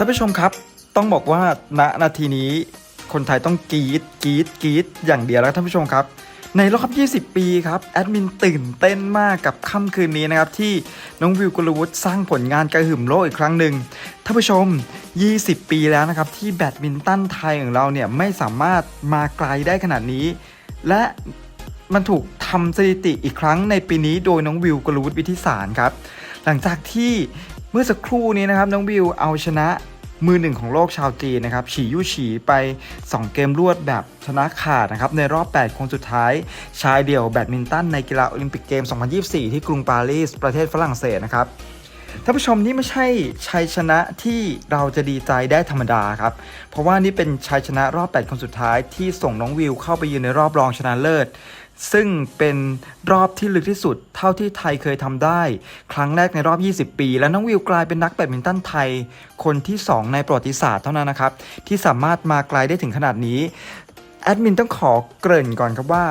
ท่านผู้ชมครับต้องบอกว่าณนาทีนี้คนไทยต้องกรีดกรีดกรีดอย่างเดียวแล้วท่านผู้ชมครับ ในรอบ 20 ปีครับแอดมินตื่นเต้นมากกับค่ำคืนนี้นะครับที่น้องวิวกุลวุฒิสร้างผลงานกระหึ่มโลกอีกครั้งหนึ่งท่านผู้ชม 20 ปีแล้วนะครับที่แบดมินตันไทยของเราเนี่ยไม่สามารถมาไกลได้ขนาดนี้ และมันถูกทำสถิติอีกครั้งในปีนี้โดยน้องวิวกุลวุฒิวิทิสารครับ หลังจากที่ เมื่อสักครู่นี้นะครับน้องวิวเอาชนะมือหนึ่งของโลกชาวจีนนะครับ ฉียู่ฉีไป 2 เกมรวดแบบชนะขาดนะครับ ในรอบ 8 คนสุดท้าย ชายเดี่ยวแบดมินตันในกีฬาโอลิมปิกเกม 2024 ที่กรุงปารีส ประเทศฝรั่งเศสนะครับท่านผู้ชมนี่ไม่ใช่ชัยชนะที่เราจะดีใจได้ธรรมดาครับ เพราะว่านี่เป็นชัยชนะรอบ 8 คนสุดท้ายที่ส่งน้องวิวเข้าไปยืนในรอบรองชนะเลิศ ซึ่งเป็นรอบที่ลึกที่สุดเท่าที่ไทยเคยทำได้ ครั้งแรกในรอบ 20 ปี และน้องวิวกลายเป็นนักแบดมินตันไทย คนที่ 2 ในประวัติศาสตร์เท่านั้นนะครับ ที่สามารถมาไกลได้ถึงขนาดนี้ แอดมินต้องขอเกริ่นก่อนครับว่า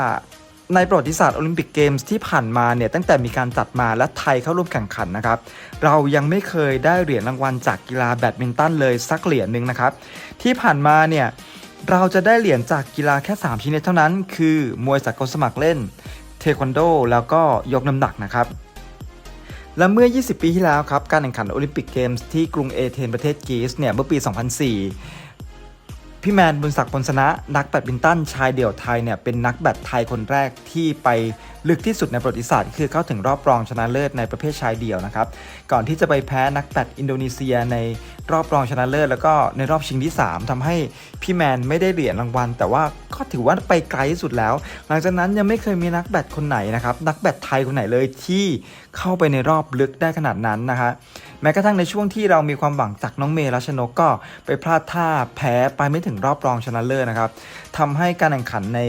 ในประวัติศาสตร์โอลิมปิกเกมส์ที่ผ่านมาเนี่ยตั้งแต่มีการจัดมาและไทยเข้าร่วมแข่งขันนะครับเรายังไม่เคยได้เหรียญรางวัลจากกีฬาแบดมินตันเลยสักเหรียญหนึ่งนะครับที่ผ่านมาเนี่ย เราจะได้เหรียญจากกีฬาแค่ 3 ชนิดเท่านั้น คือมวยสากลสมัครเล่น เทควันโด แล้วก็ยกน้ำหนักนะครับ และเมื่อ 20 ปีที่แล้วครับ การแข่งขันโอลิมปิกเกมส์ที่กรุงเอเธนประเทศกรีซเนี่ยเมื่อปี 2004 พี่แมนบุญศักดิ์พลสนะ นักแบดมินตันชายเดี่ยวไทยเนี่ยเป็นนักแบดไทยคนแรกที่ไป ลึกที่สุดในประวัติศาสตร์คือเข้าถึงรอบรองชนะเลิศในประเภทชายเดี่ยวนะครับ ก่อนที่จะไปแพ้นักแบดอินโดนีเซียในรอบรองชนะเลิศแล้วก็ในรอบชิงที่ 3ทำให้พี่แมนไม่ได้เหรียญรางวัล แต่ว่าก็ถือว่าไปไกลที่สุดแล้ว หลังจากนั้นยังไม่เคยมีนักแบดคนไหนนะครับนักแบดไทยคนไหนเลยที่เข้าไปในรอบลึกได้ขนาดนั้นนะคะแม้กระทั่งในช่วงที่เรามีความหวังจากน้องเมย์รัชนกก็ไปพลาดท่าแพ้ไปไม่ถึงรอบรองชนะเลิศนะครับทำให้การแข่งขันใน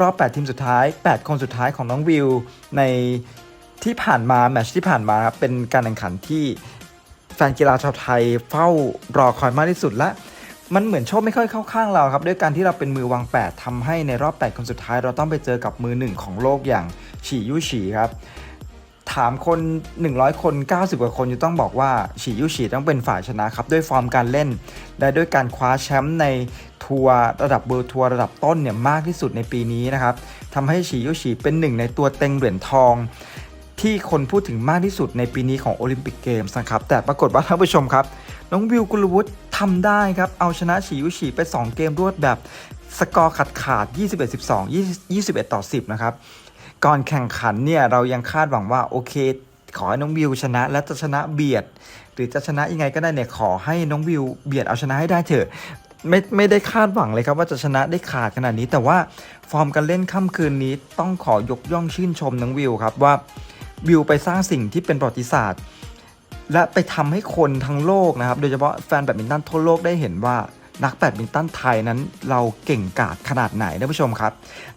รอบ 8 ทีมสุดท้าย 8 คนสุดท้ายของน้องวิว ในที่ผ่านมาแมตช์ที่ผ่านมาครับเป็นการแข่งขันที่แฟนกีฬาชาวไทยเฝ้ารอคอยมากที่สุดและมันเหมือนโชคไม่ค่อยเข้าข้างเราครับ ด้วยการที่เราเป็นมือวาง 8ทำให้ในรอบ 8 คนสุดท้าย เราต้องไปเจอกับมือหนึ่งของโลกอย่างฉียู่ฉีครับามคน 100 คน 90 กว่าคนจะต้องบอกว่าฉียูฉีต้องเป็นฝ่ายชนะครับ ด้วยฟอร์มการเล่น และด้วยการคว้าแชมป์ในทัวร์ระดับเบอร์ทัวร์ระดับต้นเนี่ยมากที่สุดในปีนี้นะครับทำให้ฉียูฉีเป็นหนึ่งในตัวเต็งเหรียญทอง ที่คนพูดถึงมากที่สุดในปีนี้ของโอลิมปิกเกมส์นะครับ แต่ปรากฏว่าท่านผู้ชมครับ น้องวิวกุลวุฒิทำได้ครับ เอาชนะฉียูฉีไป 2 เกมรวดแบบสกอร์ขาดขาด21 12 21ต่อ 10 นะครับ ก่อนแข่งขันเนี่ยเรายังคาดหวังว่าโอเค ขอให้น้องวิวชนะ และจะชนะเบียด หรือจะชนะยังไงก็ได้เนี่ยขอให้น้องวิวเบียดเอาชนะให้ได้เถอะไม่ไม่ได้คาดหวังเลยครับว่าจะชนะได้ขาดขนาดนี้ แต่ว่าฟอร์มการเล่นค่ำคืนนี้ต้องขอยกย่องชื่นชมน้องวิวครับว่าวิวไปสร้างสิ่งที่เป็นประวัติศาสตร์ และไปทำให้คนทั้งโลกนะครับ โดยเฉพาะแฟนแบดมินตันทั่วโลกได้เห็นว่า นักแบดมินตันไทยนั้นเราเก่งกาจขนาดไหนท่านผู้ชมครับ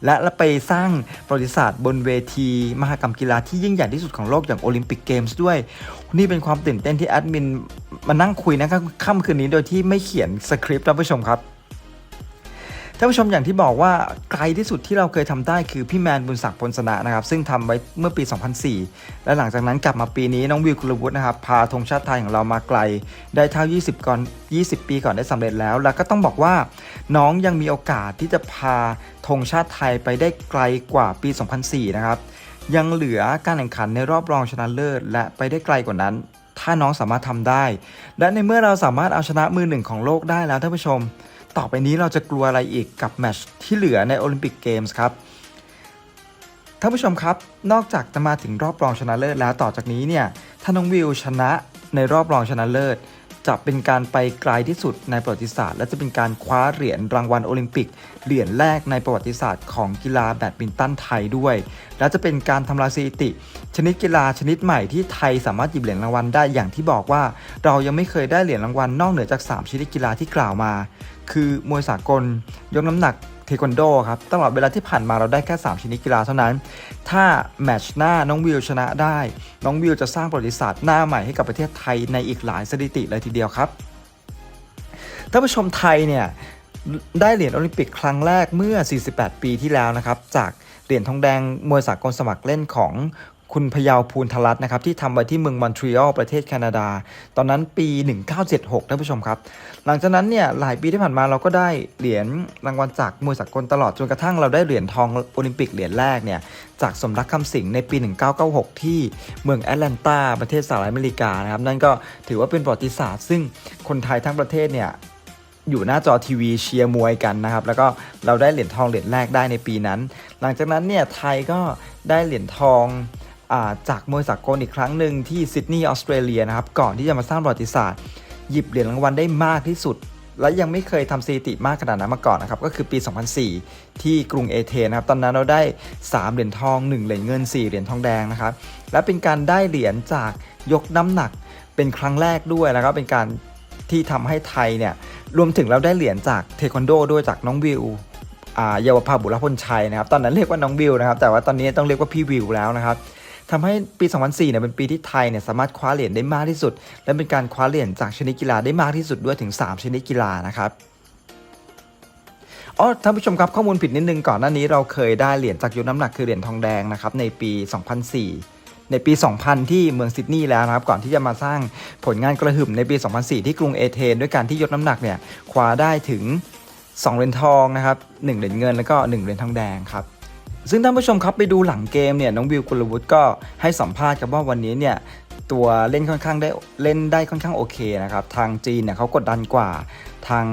และเราไปสร้างประวัติศาสตร์บนเวที มหกรรมกีฬาที่ยิ่งใหญ่ที่สุดของโลกอย่างโอลิมปิกเกมส์ด้วย นี่เป็นความตื่นเต้นที่แอดมินมานั่งคุยนะครับค่ำคืนนี้โดยที่ไม่เขียนสคริปต์ท่านผู้ชมครับ ท่านผู้ชมอย่างที่บอกว่าไกลที่สุดที่เราเคยทำได้คือพี่แมนบุญศักดิ์พลสนะนะครับ ซึ่งทำไว้เมื่อปี 2004 และหลังจากนั้นกลับมาปีนี้น้องวิวกุลวุฒินะครับพาธงชาติไทยของเรามาไกล ได้เท่า 20 ก่อน 20 ปีก่อนได้สำเร็จแล้ว แล้วก็ต้องบอกว่าน้องยังมีโอกาสที่จะพาธงชาติไทยไปได้ไกลกว่าปี 2004 นะครับยังเหลือการแข่งขันในรอบรองชนะเลิศ และไปได้ไกลกว่านั้น ถ้าน้องสามารถทำได้ และในเมื่อเราสามารถเอาชนะมือหนึ่งของโลกได้แล้วท่านผู้ชม ต่อไปนี้เราจะกลัวอะไรอีกกับแมตช์ที่เหลือในโอลิมปิกเกมส์ครับท่านผู้ชมครับ นอกจากจะมาถึงรอบรองชนะเลิศแล้วต่อจากนี้เนี่ยถ้าน้องวิวชนะในรอบรองชนะเลิศ จะเป็นการไปไกลที่สุดในประวัติศาสตร์ และจะเป็นการคว้าเหรียญรางวัลโอลิมปิก เหรียญแรกในประวัติศาสตร์ของกีฬาแบดมินตันไทยด้วย และจะเป็นการทำลายสถิติ ชนิดกีฬาชนิดใหม่ที่ไทยสามารถหยิบเหรียญรางวัลได้อย่างที่บอกว่า เรายังไม่เคยได้เหรียญรางวัลนอกเหนือจาก 3 ชนิดกีฬาที่กล่าวมา คือมวยสากลยกน้ำหนักเทควันโดครับตลอดเวลาที่ผ่านมาเราได้แค่ 3 ชนิดกีฬาเท่านั้น ถ้าแมตช์หน้าน้องวิวชนะได้ น้องวิวจะสร้างประวัติศาสตร์หน้าใหม่ให้กับประเทศไทยในอีกหลายสถิติเลยทีเดียวครับท่านผู้ชมไทยเนี่ยได้เหรียญโอลิมปิกครั้งแรกเมื่อ 48 ปีที่แล้วนะครับ จากเหรียญทองแดงมวยสากลสมัครเล่นของ คุณพยาวภูลทรัตนะครับ ที่ทำไว้ที่เมืองมอนทรีออลประเทศแคนาดา ตอนนั้นปี 1976ท่านผู้ชมครับ หลังจากนั้นเนี่ยหลายปีที่ผ่านมาเราก็ได้เหรียญรางวัลจากมวยสากลตลอดจนกระทั่งเราได้เหรียญทองโอลิมปิกเหรียญแรกเนี่ยจากสมรักคำสิงห์ในปี 1996 ที่เมืองแอตแลนตาประเทศสหรัฐอเมริกานะครับนั่นก็ถือว่าเป็นประวัติศาสตร์ซึ่งคนไทยทั้งประเทศเนี่ยอยู่หน้าจอทีวีเชียร์มวยกันนะครับ แล้วก็เราได้เหรียญทองเหรียญแรกได้ในปีนั้น หลังจากนั้นเนี่ยไทยก็ได้เหรียญทอง จากมวยสากลอีกครั้งหนึ่งที่ซิดนีย์ออสเตรเลียนะครับก่อนที่จะมาสร้างประวัติศาสตร์ หยิบเหรียญรางวัลได้มากที่สุด และยังไม่เคยทำสถิติมากขนาดนั้นมาก่อนนะครับก็คือปี 2004 ที่กรุงเอเธนนะครับตอนนั้นเราได้ 3 เหรียญทอง 1 เหรียญเงิน 4 เหรียญทองแดงนะครับและเป็นการได้เหรียญจากยกน้ำหนักเป็นครั้งแรกด้วยแล้วก็เป็นการที่ทำให้ไทยเนี่ยรวมถึงเราได้เหรียญจากเทควันโดด้วยจากน้องวิวอ่าเยาวภาบุรพลชัยนะครับ ตอนนั้นเรียกว่าน้องวิวนะครับ แต่ว่าตอนนี้ต้องเรียกว่าพี่วิวแล้วนะครับ ทำให้ปี 2004เนี่ยเป็นปีที่ไทยเนี่ยสามารถคว้าเหรียญได้มากที่สุด และเป็นการคว้าเหรียญจากชนิดกีฬาได้มากที่สุดด้วยถึง 3 ชนิดกีฬานะครับอ๋อท่านผู้ชมครับข้อมูลผิดนิดนึงก่อนหน้านี้เราเคยได้เหรียญจากยกน้ำหนักคือเหรียญทองแดงนะครับในปี 2004 ในปี 2000 ที่เมืองซิดนีย์แล้วนะครับก่อนที่จะมาสร้างผลงานกระหึ่มในปี 2004 ที่กรุงเอเธนด้วยการที่ยกน้ำหนักเนี่ยคว้าได้ถึง2เหรียญทองนะครับ1เหรียญเงินแล้วก็1เหรียญทองแดงครับ ซึ่งท่านผู้ชมครับไปดูหลังเกมเนี่ยน้องวิวกุลวุฒิก็ให้สัมภาษณ์ครับว่าวันนี้เนี่ยตัวเล่นค่อนข้างได้เล่นได้ค่อนข้างโอเคนะครับทางจีนเนี่ยเขากดดันกว่าทาง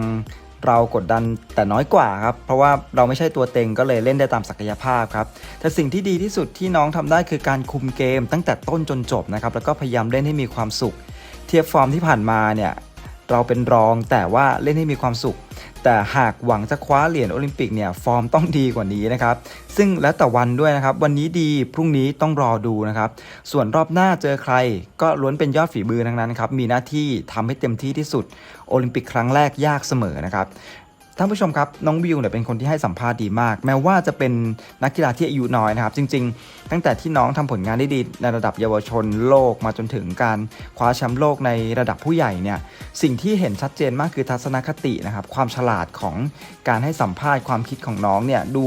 เรากดดันแต่น้อยกว่าครับ เพราะว่าเราไม่ใช่ตัวเต็งก็เลยเล่นได้ตามศักยภาพครับ แต่สิ่งที่ดีที่สุดที่น้องทำได้คือการคุมเกมตั้งแต่ต้นจนจบนะครับ แล้วก็พยายามเล่นให้มีความสุข เทียบฟอร์มที่ผ่านมาเนี่ย เราเป็นรองแต่ว่าเล่นให้มีความสุข แต่หากหวังจะคว้าเหรียญโอลิมปิกเนี่ยฟอร์มต้องดีกว่านี้นะครับ ซึ่งแล้วแต่วันด้วยนะครับ วันนี้ดีพรุ่งนี้ต้องรอดูนะครับ ส่วนรอบหน้าเจอใคร ก็ล้วนเป็นยอดฝีมือทั้งนั้นครับมีหน้าที่ทำให้เต็มที่ที่สุดโอลิมปิกครั้งแรกยากเสมอนะครับ ท่านผู้ชมครับน้องวิวเนี่ยเป็นคนที่ให้สัมภาษณ์ดีมาก แม้ว่าจะเป็นนักกีฬาที่อายุน้อยนะครับ จริง ๆ ตั้งแต่ที่น้องทำผลงานได้ดีในระดับเยาวชนโลกมาจนถึงการคว้าแชมป์โลกในระดับผู้ใหญ่เนี่ยสิ่งที่เห็นชัดเจนมากคือทัศนคตินะครับความฉลาดของการให้สัมภาษณ์ความคิดของน้องเนี่ยดู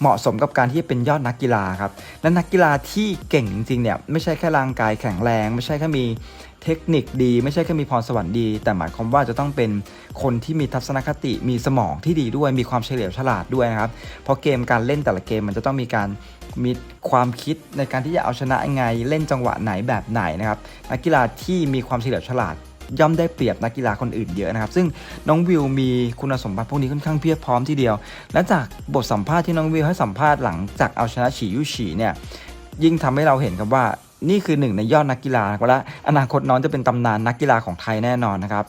เหมาะสมกับการที่เป็นยอดนักกีฬาครับและนักกีฬาที่เก่งจริงๆเนี่ยไม่ใช่แค่ร่างกายแข็งแรง ไม่ใช่แค่มี เทคนิคดีไม่ใช่แค่มีพรสวรรค์ดี แต่หมายความว่าจะต้องเป็นคนที่มีทัศนคติมีสมองที่ดีด้วย มีความเฉลียวฉลาดด้วยนะครับ เพราะเกมการเล่นแต่ละเกมมันจะต้องมีการมีความคิดในการที่จะเอาชนะยังไงเล่นจังหวะไหนแบบไหนนะครับนักกีฬาที่มีความเฉลียวฉลาดย่อมได้เปรียบนักกีฬาคนอื่นเยอะนะครับ ซึ่งน้องวิวมีคุณสมบัติพวกนี้ค่อนข้างเพียบพร้อมทีเดียว และจากบทสัมภาษณ์ที่น้องวิวให้สัมภาษณ์หลังจากเอาชนะฉียู่ฉีเนี่ยยิ่งทำให้เราเห็นครับว่า นี่คือหนึ่งในยอดนักกีฬาและอนาคตน้องจะเป็นตำนานนักกีฬาของไทยแน่นอนนะครับ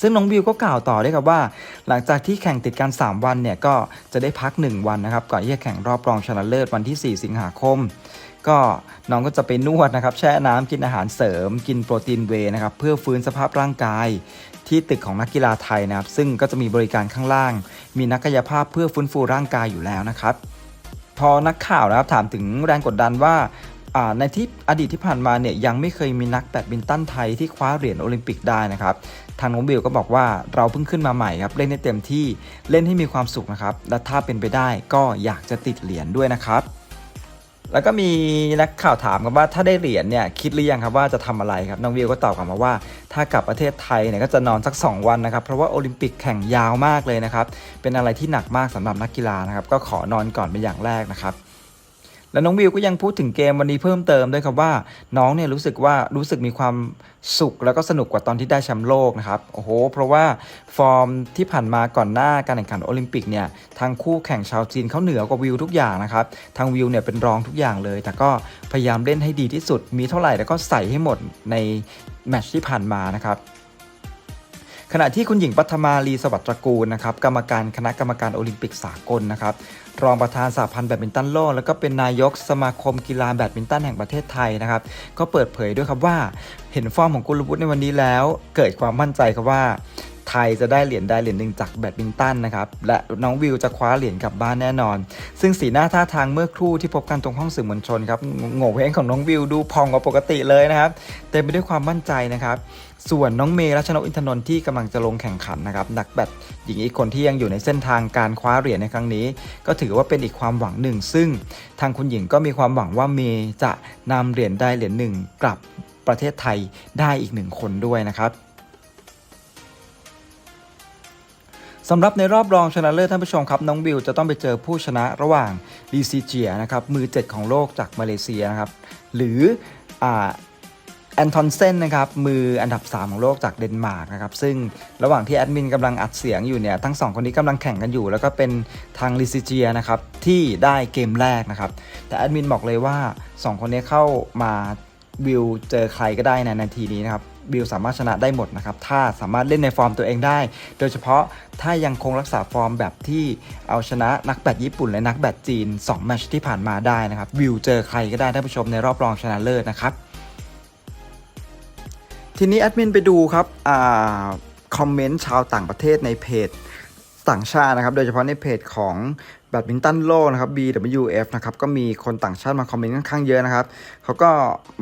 ซึ่งน้องวิวก็กล่าวต่อด้วยครับว่า หลังจากที่แข่งติดกัน 3 วันเนี่ยก็จะได้พัก 1 วันนะครับก่อนที่จะแข่งรอบรองชนะเลิศวันที่ 4 สิงหาคม ก็น้องก็จะไปนวดนะครับ แช่น้ำกินอาหารเสริม กินโปรตีนเวนะครับเพื่อฟื้นสภาพร่างกาย ที่ตึกของนักกีฬาไทยนะครับ ซึ่งก็จะมีบริการข้างล่าง มีนักกายภาพเพื่อฟื้นฟูร่างกายอยู่แล้วนะครับ พอนักข่าวนะครับถามถึงแรงกดดันว่า ในที่อดีตที่ผ่านมาเนี่ยยังไม่เคยมีนักแบดมินตันไทยที่คว้าเหรียญโอลิมปิกได้นะครับ ทางน้องบิวก็บอกว่าเราเพิ่งขึ้นมาใหม่ครับ เล่นให้เต็มที่เล่นให้มีความสุขนะครับ และถ้าเป็นไปได้ก็อยากจะติดเหรียญด้วยนะครับ แล้วก็มีนักข่าวถามกันว่าถ้าได้เหรียญเนี่ยคิดหรือยังครับว่าจะทำอะไรครับน้องวิวก็ตอบกลับมาว่า ถ้ากลับประเทศไทยเนี่ยก็จะนอนสัก 2 วันนะครับเพราะว่าโอลิมปิกแข่งยาวมากเลยนะครับเป็นอะไรที่หนักมากสำหรับนักกีฬานะครับก็ขอนอนก่อนเป็นอย่างแรกนะครับ แล้วน้องวิวก็ยังพูดถึงเกมวันนี้เพิ่มเติมด้วยครับว่า น้องเนี่ยรู้สึกว่ารู้สึกมีความสุขแล้วก็สนุกกว่าตอนที่ได้แชมป์โลกนะครับโอ้โห เพราะว่าฟอร์มที่ผ่านมาก่อนหน้าการแข่งขันโอลิมปิกเนี่ยทางคู่แข่งชาวจีนเขาเหนือกว่าวิวทุกอย่างนะครับทางวิวเนี่ยเป็นรองทุกอย่างเลย แต่ก็พยายามเล่นให้ดีที่สุดมีเท่าไหร่แล้วก็ใส่ให้หมดในแมตช์ที่ผ่านมานะครับ ขณะที่คุณหญิงปัทมาลีสวัสดิ์ตระกูลนะครับกรรมการคณะกรรมการโอลิมปิกสากลนะครับรองประธานสหพันธ์แบดมินตันโลก แล้วก็เป็นนายกสมาคมกีฬาแบดมินตันแห่งประเทศไทยนะครับ ก็เปิดเผยด้วยครับว่า เห็นฟอร์มของกุลวุฒิในวันนี้แล้ว เกิดความมั่นใจครับว่า ไทยจะได้เหรียญใดเหรียญหนึ่งจากแบดมินตันนะครับ และน้องวิวจะคว้าเหรียญกลับบ้านแน่นอน ซึ่งสีหน้าท่าทางเมื่อครู่ที่พบกันตรงห้องสื่อมวลชนครับโง่เฮงของน้องวิวดูพองกว่าปกติเลยนะครับ เต็มไปด้วยความมั่นใจนะครับ ส่วนน้องเมย์รัชนกอินทนนท์ที่กำลังจะลงแข่งขันนะครับนักแบดหญิงอีกคนที่ยังอยู่ในเส้นทางการคว้าเหรียญในครั้งนี้ ก็ถือว่าเป็นอีกความหวังหนึ่ง ซึ่งทางคุณหญิงก็มีความหวังว่าเมย์จะนำเหรียญได้เหรียญหนึ่งกลับประเทศไทยได้อีกหนึ่งคนด้วยนะครับ สำหรับในรอบรองชนะเลิศท่านผู้ชมครับ น้องบิวจะต้องไปเจอผู้ชนะระหว่างลีซีเจียนะครับมือ 7 ของโลกจากมาเลเซียนะครับหรืออ่าแอนทอนเซนนะครับมืออันดับ 3 ของโลกจากเดนมาร์กนะครับซึ่งระหว่างที่แอดมินกำลังอัดเสียงอยู่เนี่ยทั้งสองคนนี้กำลังแข่งกันอยู่ แล้วก็เป็นทางลิซิเจียนะครับที่ได้เกมแรกนะครับแต่แอดมินบอกเลยว่า 2 คนนี้เข้ามาวิวเจอใครก็ได้ในนาทีนี้นะครับ บิวสามารถชนะได้หมดนะครับ ถ้าสามารถเล่นในฟอร์มตัวเองได้ โดยเฉพาะถ้ายังคงรักษาฟอร์มแบบที่เอาชนะนักแบดญี่ปุ่นและนักแบดจีน2แมตช์ที่ผ่านมาได้นะครับบิวเจอใครก็ได้ท่านผู้ชมในรอบรองชนะเลิศนะครับ ทีนี้แอดมินไปดูครับอาคอมเมนต์ชาวต่างประเทศในเพจ ต่างชาตินะครับ โดยเฉพาะในเพจของแบดมินตันโลกนะครับ BWF นะครับ ก็มีคนต่างชาติมาคอมเมนต์ค่อนข้างเยอะนะครับ เขาก็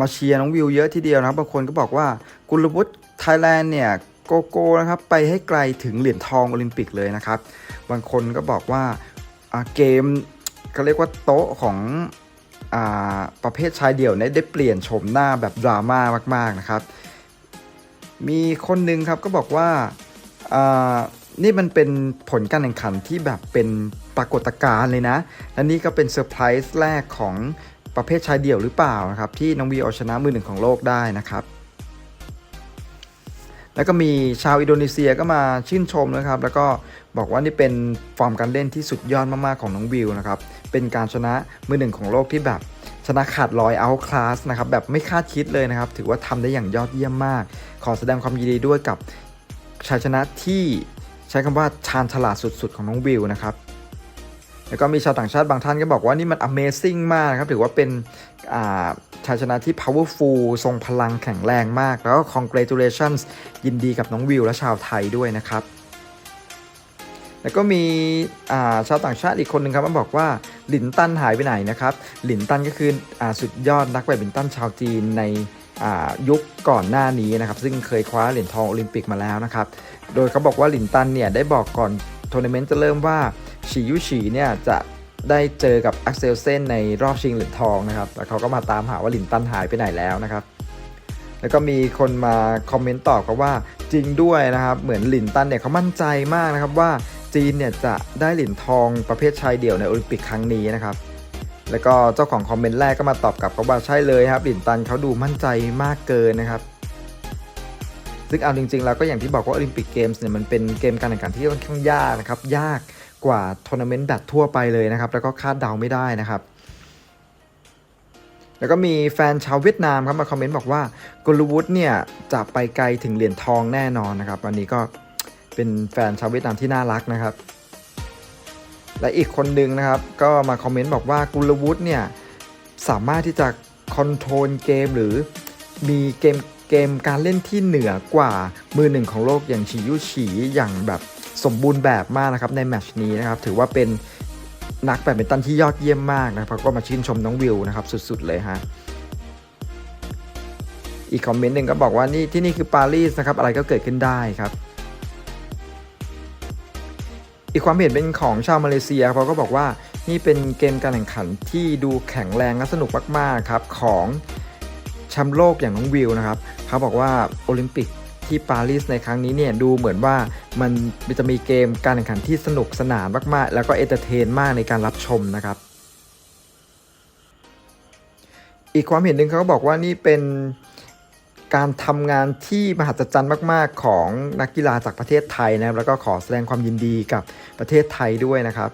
มาเชียร์น้องวิวเยอะทีเดียวนะครับ บางคนก็บอกว่ากุลวุฒิไทยแลนด์เนี่ยโกโก้นะครับ ไปให้ไกลถึงเหรียญทองโอลิมปิกเลยนะครับ บางคนก็บอกว่าเกมเขาเรียกว่าโต๊ะของอประเภทชายเดี่ยวเนี่ยได้เปลี่ยนโฉมหน้าแบบดราม่ามาก ๆนะครับ มีคนหนึ่งครับก็บอกว่า นี่มันเป็นผลการแข่งขันที่แบบเป็นปรากฏการณ์เลยนะ และนี่ก็เป็นเซอร์ไพรส์แรกของประเภทชายเดี่ยวหรือเปล่านะครับ ที่น้องวีเอาชนะมือหนึ่งของโลกได้นะครับ แล้วก็มีชาวอินโดนีเซียก็มาชื่นชมนะครับ แล้วก็บอกว่านี่เป็นฟอร์มการเล่นที่สุดยอดมากๆของน้องวิวนะครับ เป็นการชนะมือหนึ่งของโลกที่แบบชนะขาดลอยเอาคลาสนะครับแบบไม่คาดคิดเลยนะครับ ถือว่าทำได้อย่างยอดเยี่ยมมาก ขอแสดงความยินดีด้วยกับชัยชนะที่ ใช้คำว่าชาญฉลาดสุดๆ ของน้องวิวนะครับ แล้วก็มีชาวต่างชาติบางท่านก็บอกว่านี่มัน Amazing มากนะครับถือว่าเป็นอ่าชัยชนะที่ powerful ทรงพลังแข็งแรงมาก แล้วก็ congratulations ยินดีกับน้องวิวและชาวไทยด้วยนะครับ แล้วก็มีาชาวต่างชาติอีกคนหนึ่งครับมาบอกว่าหลินตันหายไปไหนนะครับ หลินตันก็คืออสุดยอดนักแบดมินตันชาวจีนในยุคก่อนหน้านี้นะครับ ซึ่งเคยคว้าเหรียญทองโอลิมปิกมาแล้วนะครับ โดยเขาบอกว่าหลินตันเนี่ยได้บอกก่อนทัวร์นาเมนต์จะเริ่มว่าฉียุฉีเนี่ยจะได้เจอกับอักเซลเซนในรอบชิงเหรียญทองนะครับ แล้วเขาก็มาตามหาว่าหลินตันหายไปไหนแล้วนะครับ แล้วก็มีคนมาคอมเมนต์ตอบครับว่าจริงด้วยนะครับ เหมือนหลินตันเนี่ยเขามั่นใจมากนะครับว่าจีนเนี่ยจะได้เหรียญทองประเภทชายเดี่ยวในโอลิมปิกครั้งนี้นะครับ แล้วก็เจ้าของคอมเมนต์แรกก็มาตอบกลับเขาว่าใช่เลยครับหลินตันเขาดูมั่นใจมากเกินนะครับ ซึ่งเอาจริงๆแล้วก็อย่างที่บอกว่าโอลิมปิกเกมส์เนี่ยมันเป็นเกมการแข่งขันที่ค่อนข้างยากนะครับ ยากกว่าทัวร์นาเมนต์แบดทั่วไปเลยนะครับ แล้วก็คาดเดาไม่ได้นะครับ แล้วก็มีแฟนชาวเวียดนามครับมาคอมเมนต์บอกว่ากลูวุฒิเนี่ยจะไปไกลถึงเหรียญทองแน่นอนนะครับ วันนี้ก็เป็นแฟนชาวเวียดนามที่น่ารักนะครับ และอีกคนหนึ่งนะครับ ก็มาคอมเมนต์บอกว่ากุลวุฒิเนี่ยสามารถที่จะคอนโทรลเกมหรือมีเกม เกมการเล่นที่เหนือกว่ามือหนึ่งของโลกอย่างฉียุฉีอย่างแบบสมบูรณ์แบบมากนะครับในแมชนี้นะครับถือว่าเป็นนักแบดมินตันที่ยอดเยี่ยมมากนะครับก็มาชื่นชมน้องวิวนะครับสุดๆเลยฮะอีกคอมเมนต์หนึ่งก็บอกว่านี่ที่นี่คือปารีสนะครับอะไรก็เกิดขึ้นได้ครับ อีกความเห็นเป็นของชาวมาเลเซียเขาก็บอกว่านี่เป็นเกมการแข่งขันที่ดูแข็งแรงและสนุกมากๆครับของแชมป์โลกอย่างน้องวิวนะครับ เขาบอกว่าโอลิมปิกที่ปารีสในครั้งนี้เนี่ยดูเหมือนว่ามันจะมีเกมการแข่งขันที่สนุกสนานมากๆ แล้วก็เอนเตอร์เทนมากในการรับชมนะครับ อีกความเห็นหนึ่งเขาบอกว่านี่เป็นการทำงานที่มหัศจรรย์มาก ๆ ของนักกีฬาจากประเทศไทยนะครับแล้วก็ขอแสดงความยินดีกับประเทศไทยด้วยนะครับ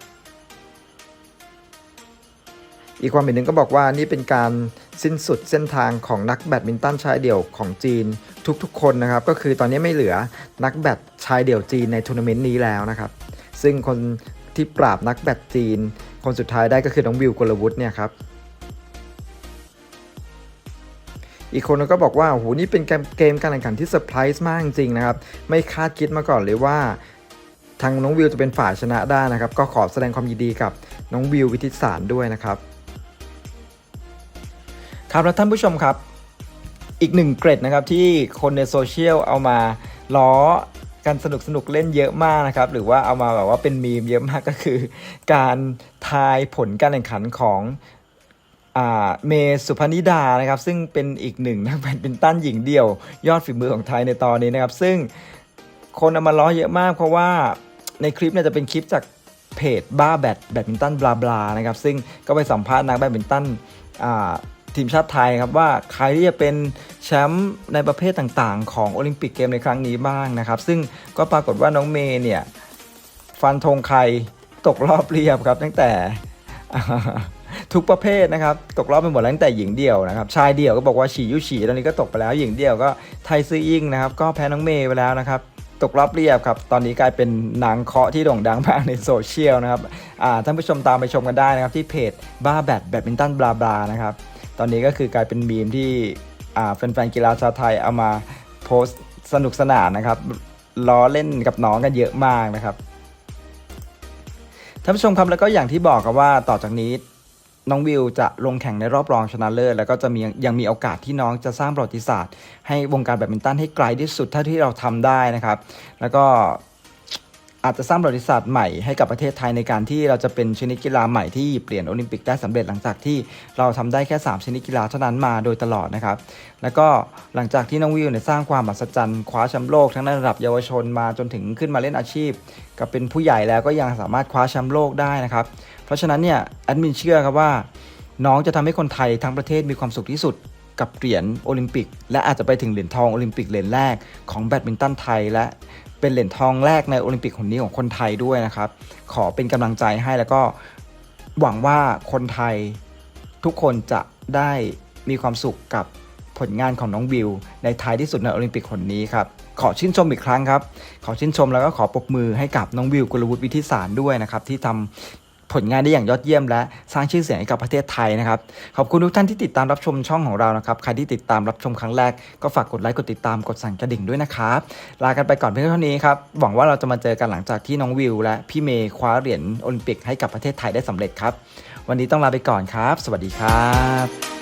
อีกความเห็นหนึ่งก็บอกว่านี่เป็นการ สิ้นสุดเส้นทางของนักแบดมินตันชายเดี่ยวของจีนทุกๆ คนนะครับ ก็คือตอนนี้ไม่เหลือนักแบดชายเดี่ยวจีนในทัวร์นาเมนต์นี้แล้วนะครับ ซึ่งคนที่ปราบนักแบดจีน คนสุดท้ายได้ก็คือน้องวิวกลวุฒิเนี่ยครับอีกคนก็บอกว่าโอ้โหนี่เป็นเกมการแข่งขันที่เซอร์ไพรส์มากจริงๆนะครับ ไม่คาดคิดมาก่อนเลยว่า ทางน้องวิวจะเป็นฝ่ายชนะได้นะครับ ก็ขอแสดงความยินดีกับน้องวิววิทิตสารด้วยนะครับ ครับแล้วท่านผู้ชมครับ อีกหนึ่งเกร็ดนะครับที่คนในโซเชียลเอามาล้อกันสนุกสนุกเล่นเยอะมากนะครับ หรือว่าเอามาแบบว่าเป็นมีมเยอะมากก็คือ การทายผลการแข่งขันของเมสุพนิดานะครับ ซึ่งเป็นอีกหนึ่งนักแบดมินตันหญิงเดี่ยว ยอดฝีมือของไทยในตอนนี้นะครับ ซึ่งคนเอามาล้อเยอะมาก เพราะว่าในคลิปเนี่ยจะเป็นคลิปจากเพจบ้าแบดแบดมินตันบลาบลานะครับ ซึ่งก็ไปสัมภาษณ์นักแบดมินตัน ทีมชาติไทยครับว่าใครที่จะเป็นแชมป์ในประเภทต่างๆ ของโอลิมปิกเกมในครั้งนี้บ้างนะครับ ซึ่งก็ปรากฏว่าน้องเมย์เนี่ยฟันธงใครตกรอบเรียบครับตั้งแต่ทุกประเภทนะครับ ตกรอบไปหมดแล้วตั้งแต่หญิงเดี่ยวนะครับ ชายเดี่ยวก็บอกว่าฉี่ยุฉี่ตอนนี้ก็ตกไปแล้วหญิงเดี่ยวก็ไทยซื้อยิ่งนะครับ ก็แพ้น้องเมย์ไปแล้วนะครับ ตกรอบเรียบครับ ตอนนี้กลายเป็นหนังเคาะที่โด่งดังมากในโซเชียลนะครับท่านผู้ชมตามไปชมกันได้นะครับ ที่เพจบ้าแบดแบดมินตันบลาบลานะครับ ตอนนี้ก็คือกลายเป็นมีมที่แฟนๆกีฬาชาวไทยเอามาโพสต์สนุกสนานนะครับล้อเล่นกับน้องกันเยอะมากนะครับท่านผู้ชมครับแล้วก็อย่างที่บอกครับว่าต่อจากนี้น้องวิวจะลงแข่งในรอบรองชนะเลิศแล้วก็จะมียังมีโอกาสที่น้องจะสร้างประวัติศาสตร์ ให้วงการแบดมินตันให้ไกลที่สุดเท่าที่เราทำได้นะครับ แล้วก็ อาจจะสร้างประวัติศาสตร์ใหม่ให้กับประเทศไทยในการที่เราจะเป็นชนิดกีฬาใหม่ที่เปลี่ยนโอลิมปิกได้สำเร็จหลังจากที่เราทำได้แค่ 3 ชนิดกีฬาเท่านั้นมาโดยตลอดนะครับ แล้วก็หลังจากที่น้องวิวเนี่ยสร้างความมหัศจรรย์คว้าแชมป์โลกทั้งในระดับเยาวชนมาจนถึงขึ้นมาเล่นอาชีพ กับเป็นผู้ใหญ่แล้วก็ยังสามารถคว้าแชมป์โลกได้นะครับ เพราะฉะนั้นเนี่ยแอดมินเชื่อครับว่า น้องจะทำให้คนไทยทั้งประเทศมีความสุขที่สุดกับเหรียญโอลิมปิก และอาจจะไปถึงเหรียญทองโอลิมปิกเหรียญแรกของแบดมินตันไทยและ เป็นเหรียญทองแรกในโอลิมปิกคนนี้ของคนไทยด้วยนะครับ ขอเป็นกำลังใจให้แล้วก็หวังว่าคนไทยทุกคนจะได้มีความสุขกับผลงานของน้องวิว ในท้ายที่สุดในโอลิมปิกคนนี้ครับ ขอชื่นชมอีกครั้งครับ ขอชื่นชมแล้วก็ขอปรบมือให้กับน้องวิวกุลวุฒิวิทิสารด้วยนะครับ ที่ทำ ผลงานได้อย่างยอดเยี่ยมและสร้างชื่อเสียงให้กับประเทศไทยนะครับ ขอบคุณทุกท่านที่ติดตามรับชมช่องของเรานะครับ ใครที่ติดตามรับชมครั้งแรกก็ฝากกดไลค์กดติดตามกดสั่นกระดิ่งด้วยนะครับ ลากันไปก่อนเพียงเท่านี้ครับ หวังว่าเราจะมาเจอกันหลังจากที่น้องวิว และพี่เมย์คว้าเหรียญโอลิมปิกให้กับประเทศไทยได้สำเร็จครับ วันนี้ต้องลาไปก่อนครับ สวัสดีครับ